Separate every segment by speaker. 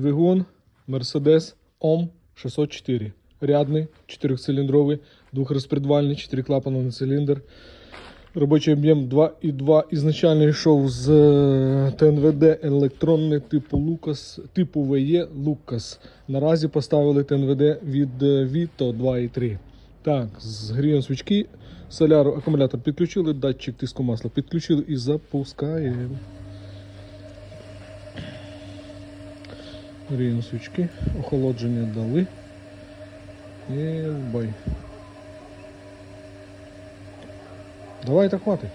Speaker 1: Двигун Mercedes OM 604. Рядний, 4-циліндровий, двохрозпредвальний, 4 клапана на циліндр. Робочий об'єм 2,2. Ізначально йшов з е, ТНВД електронний типу Лукас, типу ВЕ Лукас. Наразі поставили ТНВД від е, Vito 2,3. Так, згріємо свічки, соляру, акумулятор підключили, датчик тиску масла підключили і запускаємо. Гріємо свічки, охолодження дали. І в бой. Давай так хватить.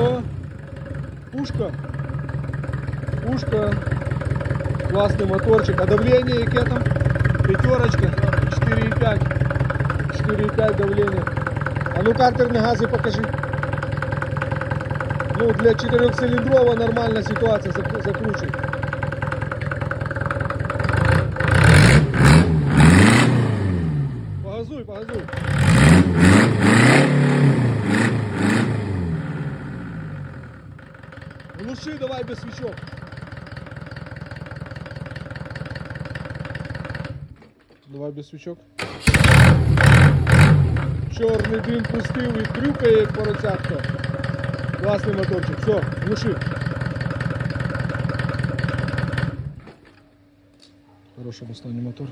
Speaker 1: О, пушка. Пушка. Класний моторчик. А давление яке там? Пятерочка. 4,5. 4,5 давление. А ну картерные газы покажи. Ну, для четырехцилиндрового нормальная ситуация. Зак- Закручивай. Погазуй, погазуй. Глуши давай без свечок. Давай без свічок. Чорний дим пустив і трюкає як поросятка. Класний моторчик. Все, глуши. Хороший обоснованный мотор.